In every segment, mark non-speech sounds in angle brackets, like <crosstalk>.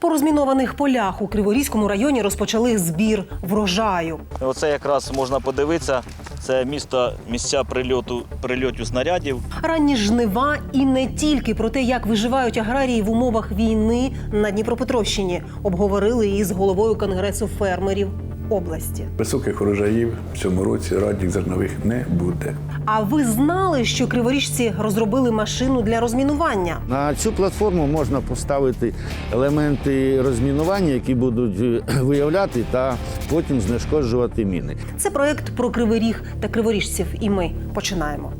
По розмінованих полях у Криворізькому районі розпочали збір врожаю. Оце якраз можна подивитися. Це місто місця прильоту прильотів снарядів. Ранні жнива і не тільки про те, як виживають аграрії в умовах війни на Дніпропетровщині, обговорили із головою конгресу фермерів області. Високих урожаїв в цьому році радніх зернових не буде. А ви знали, що криворіжці розробили машину для розмінування? На цю платформу можна поставити елементи розмінування, які будуть е, <clears throat> виявляти та потім знешкоджувати міни. Це проект про кривий ріг та криворіжців. І ми починаємо.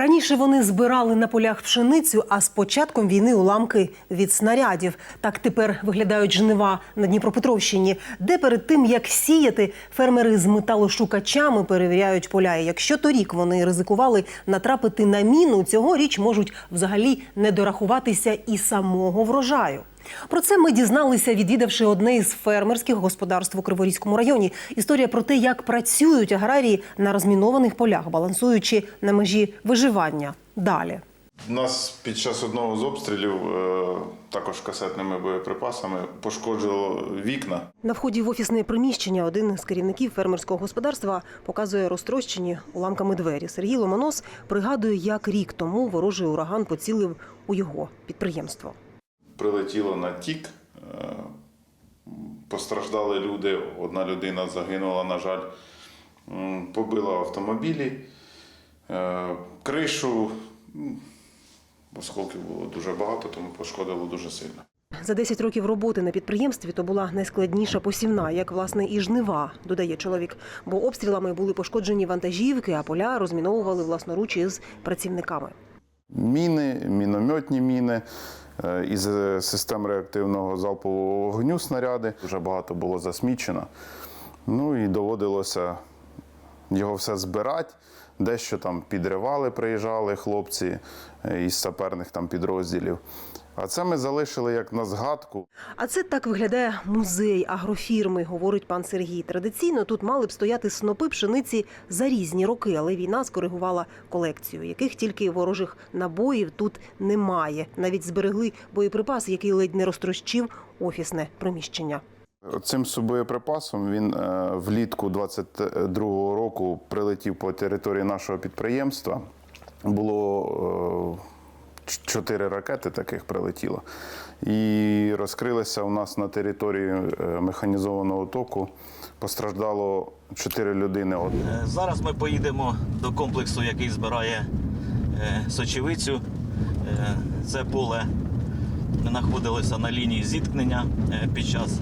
Раніше вони збирали на полях пшеницю, а з початком війни уламки від снарядів. Так тепер виглядають жнива на Дніпропетровщині, де перед тим як сіяти, фермери з металошукачами перевіряють поля. І якщо торік вони ризикували натрапити на міну, цьогоріч можуть взагалі не дорахуватися і самого врожаю. Про це ми дізналися, відвідавши одне із фермерських господарств у Криворізькому районі. Історія про те, як працюють аграрії на розмінованих полях, балансуючи на межі виживання. Далі. У нас під час одного з обстрілів, е, також касетними боєприпасами, пошкоджувало вікна. На вході в офісне приміщення один з керівників фермерського господарства показує розтрощені уламками двері. Сергій Ломонос пригадує, як рік тому ворожий ураган поцілив у його підприємство. Прилетіло на тік, е, постраждали люди. Одна людина загинула, на жаль, побила автомобілі, е, кришу. Осколків було дуже багато, тому пошкодило дуже сильно. За 10 років роботи на підприємстві то була найскладніша посівна, як власне і жнива, додає чоловік. Бо обстрілами були пошкоджені вантажівки, а поля розміновували власноруч із працівниками. Міни, мінометні міни із е, систем реактивного залпового вогню снаряди. Дуже багато було засмічено. Ну і доводилося його все збирати. Дещо там підривали, приїжджали хлопці е, із саперних там підрозділів. А це ми залишили як на згадку. А це так виглядає музей агрофірми, говорить пан Сергій. Традиційно тут мали б стояти снопи пшениці за різні роки, але війна скоригувала колекцію, яких тільки ворожих набоїв тут немає. Навіть зберегли боєприпас, який ледь не розтрощив офісне приміщення. Цим боєприпасом він е, влітку 22-го року прилетів по території нашого підприємства. Було е, чотири ракети таких прилетіло. І розкрилися у нас на території е, механізованого току. Постраждало чотири людини. Е, Зараз ми поїдемо до комплексу, який збирає е, сочевицю. Це поле знаходилося на лінії зіткнення під час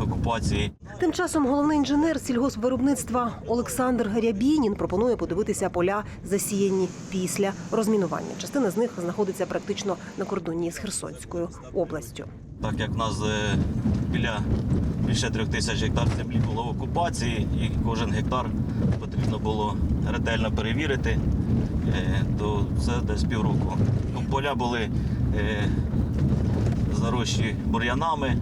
окупації. Тим часом головний інженер сільгоспвиробництва Олександр Рябінін пропонує подивитися поля, засіяні після розмінування. Частина з них знаходиться практично на кордоні з Херсонською областю. Так як в нас е, біля більше трьох тисяч гектар землі було в окупації, і кожен гектар потрібно було ретельно перевірити, е, то це десь півроку. Поля були е, зарощі бур'янами.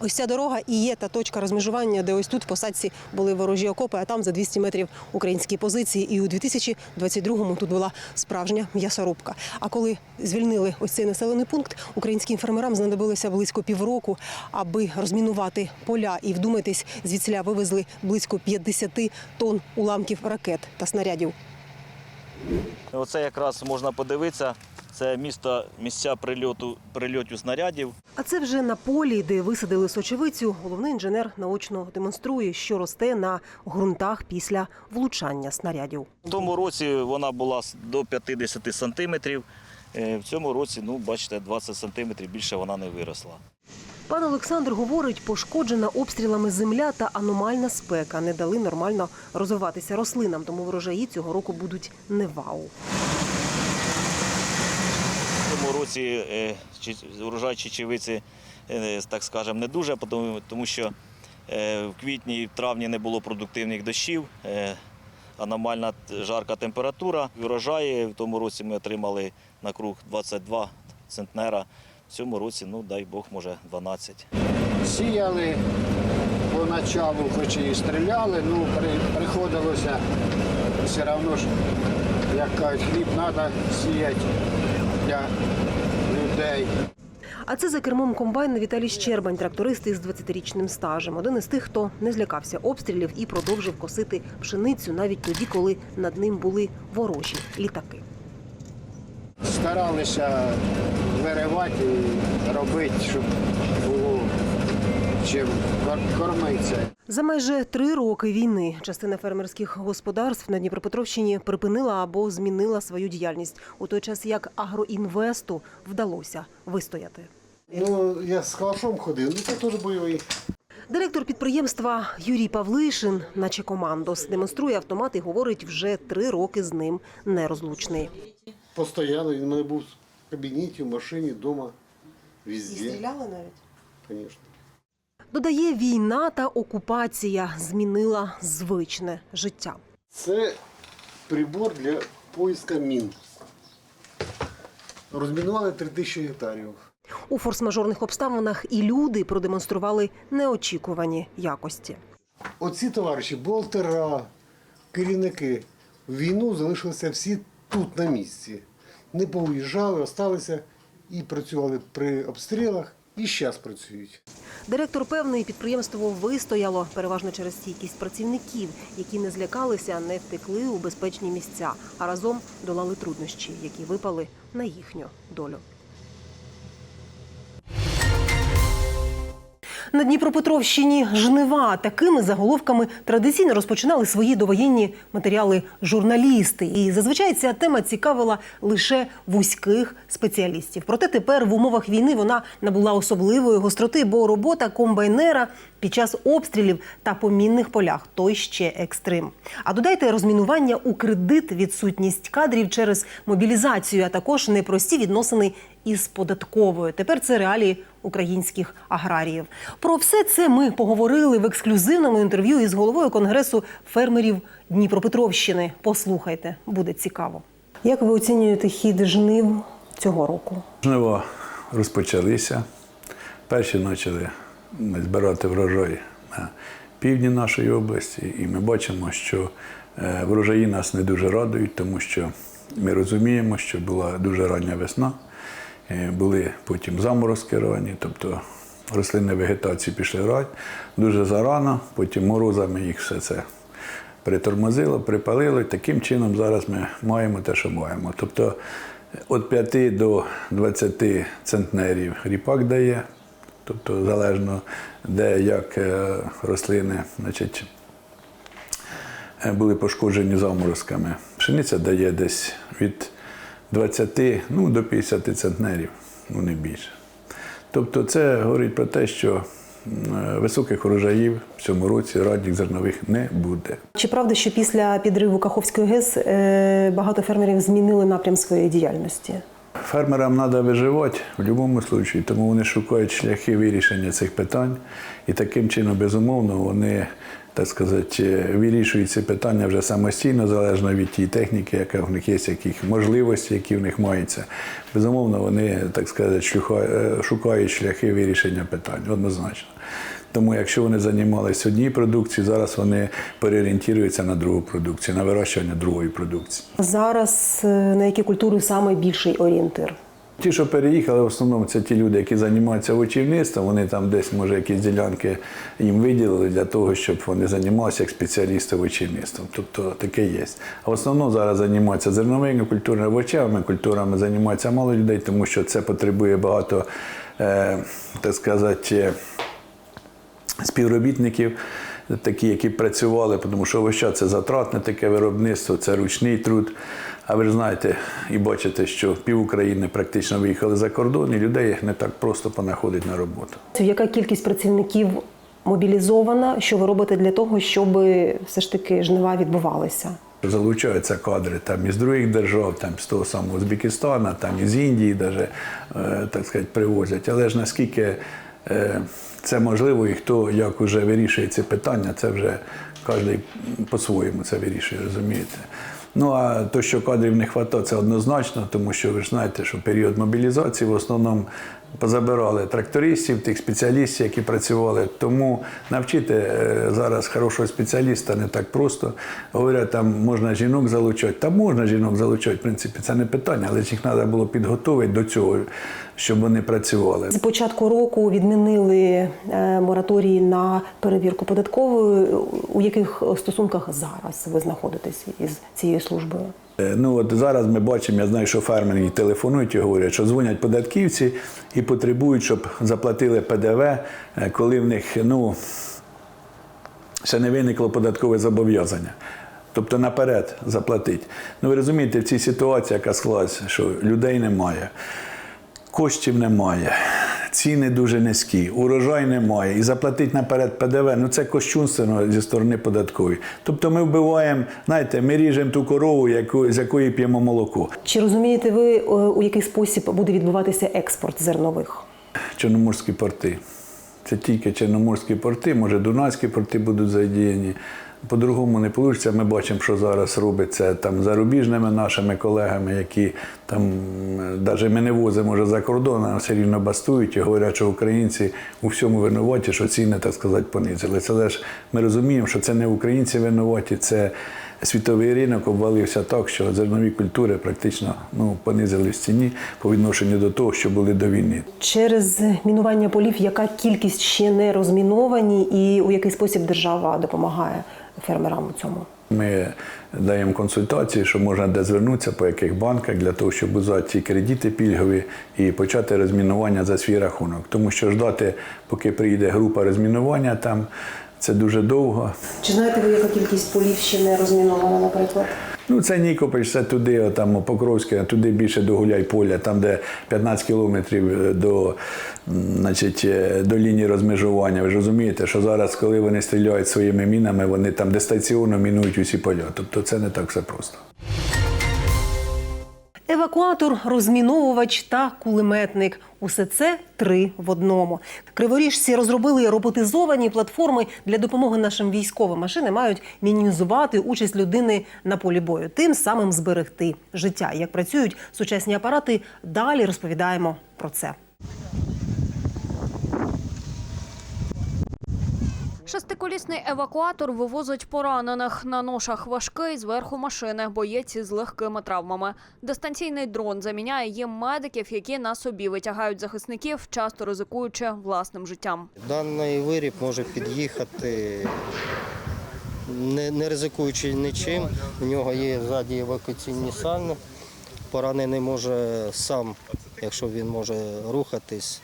Ось ця дорога і є та точка розмежування, де ось тут в посадці були ворожі окопи, а там за 200 метрів українські позиції. І у 2022-му тут була справжня м'ясорубка. А коли звільнили ось цей населений пункт, українським фермерам знадобилося близько півроку, аби розмінувати поля. І вдумайтесь, звідсіля вивезли близько 50 тонн уламків ракет та снарядів. Оце якраз можна подивитися. Це місто, місця прильоту, прильотів снарядів. А це вже на полі, де висадили сочевицю. Головний інженер наочно демонструє, що росте на ґрунтах після влучання снарядів. В тому році вона була до 50 сантиметрів. Е, В цьому році, ну, бачите, 20 сантиметрів більше вона не виросла. Пан Олександр говорить, пошкоджена обстрілами земля та аномальна спека не дали нормально розвиватися рослинам, тому врожаї цього року будуть не вау. Цьому році е, урожай чечевиці, е, так скажемо, не дуже, тому- що е, в квітні і в травні не було продуктивних дощів, аномальна жарка температура. Врожаї в тому році ми отримали на круг 22 центнера. В цьому році, ну дай Бог, може 12. Сіяли поначалу хоч і стріляли, ну приходилося все одно ж, як кажуть, хліб треба сіяти для людей. А це за кермом комбайна Віталій Щербань, тракторист із 20-річним стажем. Один із тих, хто не злякався обстрілів і продовжив косити пшеницю навіть тоді, коли над ним були ворожі літаки. Старалися виривати і робити, щоб чим кор- кормитися. За майже три роки війни частина фермерських господарств на Дніпропетровщині припинила або змінила свою діяльність у той час, як агроінвесту вдалося вистояти. Ну, я з калашом ходив, ну це теж бойовий. Директор підприємства Юрій Павлишин, наче командос, демонструє автомат і говорить, вже три роки з ним нерозлучний. Постоянно він мене був в кабінеті, в машині, вдома, везде. навіть. Звісно. Додає, війна та окупація змінила звичне життя. Це прибор для поиска мін. Розмінували 3 тисячі гектарів. У форс-мажорних обставинах і люди продемонстрували неочікувані якості. Оці товариші, болтера, керівники в війну залишилися всі тут на місці. Не поуїжджали, осталися і працювали при обстрілах, і зараз працюють. Директор певний підприємство вистояло переважно через стійкість працівників, які не злякалися, не втекли у безпечні місця, а разом долали труднощі, які випали на їхню долю. На Дніпропетровщині жнива такими заголовками традиційно розпочинали свої довоєнні матеріали журналісти. І зазвичай ця тема цікавила лише вузьких спеціалістів. Проте тепер в умовах війни вона набула особливої гостроти, бо робота комбайнера під час обстрілів та по мінних полях той ще екстрим. А додайте розмінування у кредит, відсутність кадрів через мобілізацію, а також непрості відносини із податковою. Тепер це реалії українських аграріїв. Про все це ми поговорили в ексклюзивному інтерв'ю із головою конгресу фермерів Дніпропетровщини. Послухайте, буде цікаво. Як ви оцінюєте хід жнив цього року? Жнива розпочалися. Перші почали збирати врожай на півдні нашої області, і ми бачимо, що е, врожаї нас не дуже радують, тому що ми розуміємо, що була дуже рання весна, були потім заморозки ранні, тобто рослинні вегетації пішли рать дуже зарано, потім морозами їх все це притормозило, припалило. Таким чином зараз ми маємо те, що маємо. Тобто від 5 до 20 центнерів ріпак дає, тобто залежно де як е, рослини значить, е, були пошкоджені заморозками. Пшениця дає десь від 20 ну, до 50 центнерів, ну не більше. Тобто це говорить про те, що високих урожаїв в цьому році радніх зернових не буде. Чи правда, що після підриву Каховської ГЕС е, багато фермерів змінили напрям своєї діяльності? Фермерам треба виживати в будь-якому випадку, тому вони шукають шляхи вирішення цих питань. І таким чином, безумовно, вони, так сказати, вирішують питання вже самостійно, залежно від тієї техніки, яка в них є, яких можливостей, які в них маються. Безумовно, вони, так сказати, е, шукають шляхи вирішення питань, однозначно. Тому якщо вони займалися однією продукцією, зараз вони переорієнтуються на другу продукцію, на вирощування другої продукції. Зараз е, на які культури саме більший орієнтир? Ті, що переїхали, в основному це ті люди, які займаються овочівництвом, вони там десь, може, якісь ділянки їм виділили для того, щоб вони займалися як спеціалісти овочівництвом. Тобто таке є. А в основному зараз займаються зерновими культурами, овочевими культурами, займаються мало людей, тому що це потребує багато, е, так сказати, співробітників, такі, які працювали, тому що овоща це затратне таке виробництво, це ручний труд. А ви ж знаєте і бачите, що пів України практично виїхали за кордон, і людей не так просто понаходить на роботу. Яка кількість працівників мобілізована? Що ви робите для того, щоб все ж таки жнива відбувалися? Залучаються кадри там із других держав, там з того самого Узбекистана, там із Індії, даже, е, так сказати, привозять. Але ж наскільки е, це можливо і хто як вже вирішує ці питання, це вже кожен по-своєму це вирішує, розумієте. Ну а то, що кадрів не вистачає, це однозначно, тому що ви ж знаєте, що період мобілізації в основному позабирали трактористів, тих спеціалістів, які працювали. Тому навчити е, зараз хорошого спеціаліста не так просто. Говорять, там можна жінок залучати. Та можна жінок залучати, в принципі, це не питання, але їх треба було підготувати до цього, щоб вони працювали. З початку року відмінили е, мораторій на перевірку податкової. У яких стосунках зараз ви знаходитесь із цією службою? Е, Ну от зараз ми бачимо, я знаю, що фермери телефонують і говорять, що дзвонять податківці і потребують, щоб заплатили ПДВ, е, коли в них ну, ще не виникло податкове зобов'язання. Тобто наперед заплатить. Ну ви розумієте, в цій ситуації, яка склалася, що людей немає, коштів немає, ціни дуже низькі, урожай немає. І заплатити наперед ПДВ, ну це кощунственно зі сторони податкової. Тобто ми вбиваємо, знаєте, ми ріжемо ту корову, яку, з якої п'ємо молоко. Чи розумієте ви, е, у який спосіб буде відбуватися експорт зернових? Чорноморські порти. Це тільки Чорноморські порти, може Дунайські порти будуть задіяні. По-другому не вийде. Ми бачимо, що зараз робиться там зарубіжними нашими колегами, які там навіть ми не возимо вже за кордон, а все рівно бастують і говорять, що українці у всьому винуваті, що ціни, так сказати, понизилися. Але ж ми розуміємо, що це не українці винуваті, це світовий ринок обвалився так, що зернові культури практично ну, понизили в ціні по відношенню до того, що були до війни. Через мінування полів, яка кількість ще не розміновані, і у який спосіб держава допомагає фермерам у цьому? Ми даємо консультації, що можна де звернутися, по яких банках, для того, щоб узяти ці кредити пільгові і почати розмінування за свій рахунок. Тому що ждати, поки прийде група розмінування, там це дуже довго. Чи знаєте ви, яка кількість полів ще не розмінована, наприклад? Ну, це Нікопич, це туди, там Покровське, а туди більше до Гуляйполя, там, де 15 кілометрів е, до, значить, е, до лінії розмежування. Ви ж розумієте, що зараз, коли вони стріляють своїми мінами, вони там дистанційно мінують усі поля. Тобто це не так все просто. Евакуатор, розміновувач та кулеметник усе це три в одному. Криворіжці розробили роботизовані платформи для допомоги нашим військовим. Машини мають мінімізувати участь людини на полі бою, тим самим зберегти життя. Як працюють сучасні апарати, далі розповідаємо про це. Шестиколісний евакуатор вивозить поранених. На ношах важкий зверху машини, боєць із легкими травмами. Дистанційний дрон заміняє їм медиків, які на собі витягають захисників, часто ризикуючи власним життям. Даний виріб може під'їхати, не, не ризикуючи нічим. У нього є ззаді евакуаційні сальні. Поранений може сам, якщо він може рухатись,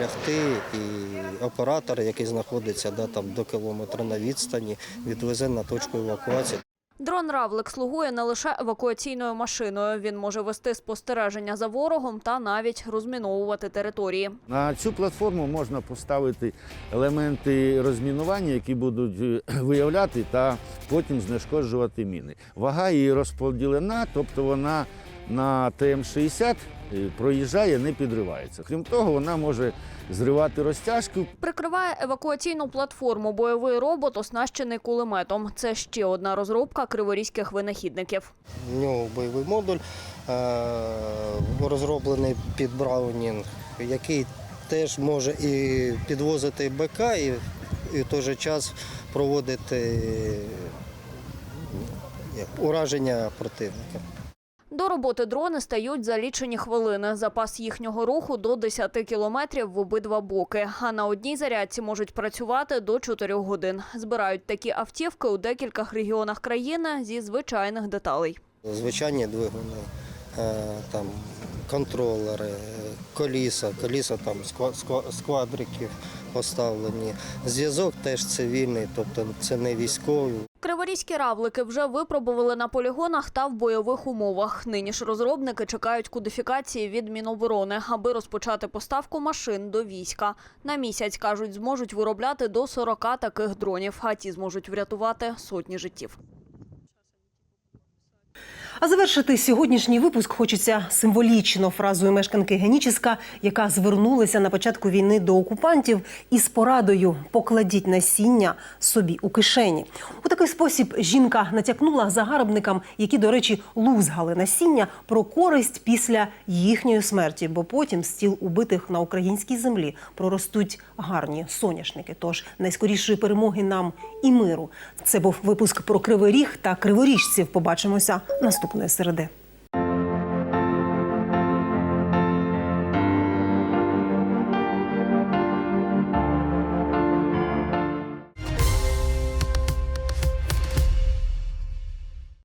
лягти, і оператор, який знаходиться да, там, до кілометра на відстані, відвезе на точку евакуації. Дрон Равлик слугує не лише евакуаційною машиною. Він може вести спостереження за ворогом та навіть розміновувати території. На цю платформу можна поставити елементи розмінування, які будуть е, <clears throat> виявляти та потім знешкоджувати міни. Вага її розподілена, тобто вона на ТМ-60 е, проїжджає, не підривається. Крім того, вона може зривати розтяжку, Прикриває евакуаційну платформу бойовий робот, оснащений кулеметом. Це ще одна розробка криворізьких винахідників. В нього бойовий модуль е, розроблений під Браунінг, який теж може і підвозити БК, і, і в той же час проводити ураження противника. До роботи дрони стають за лічені хвилини. Запас їхнього руху до 10 кілометрів в обидва боки. А на одній зарядці можуть працювати до 4 годин. Збирають такі автівки у декількох регіонах країни зі звичайних деталей. Звичайні двигуни, е, там, контролери, коліса, коліса там з ква- з ква- з квадриків поставлені. Зв'язок теж цивільний, тобто це не військовий. Криворізькі равлики вже випробували на полігонах та в бойових умовах. Нині ж розробники чекають кодифікації від Міноборони, аби розпочати поставку машин до війська. На місяць, кажуть, зможуть виробляти до 40 таких дронів, а ті зможуть врятувати сотні життів. А завершити сьогоднішній випуск хочеться символічно фразою мешканки Геніческа, яка звернулася на початку війни до окупантів із порадою покладіть насіння собі у кишені. У такий спосіб жінка натякнула загарбникам, які, до речі, лузгали насіння про користь після їхньої смерті, бо потім з тіл убитих на українській землі проростуть гарні соняшники. Тож найскорішої перемоги нам і миру. Це був випуск про кривий ріг та криворіжців. Побачимося наступної середи.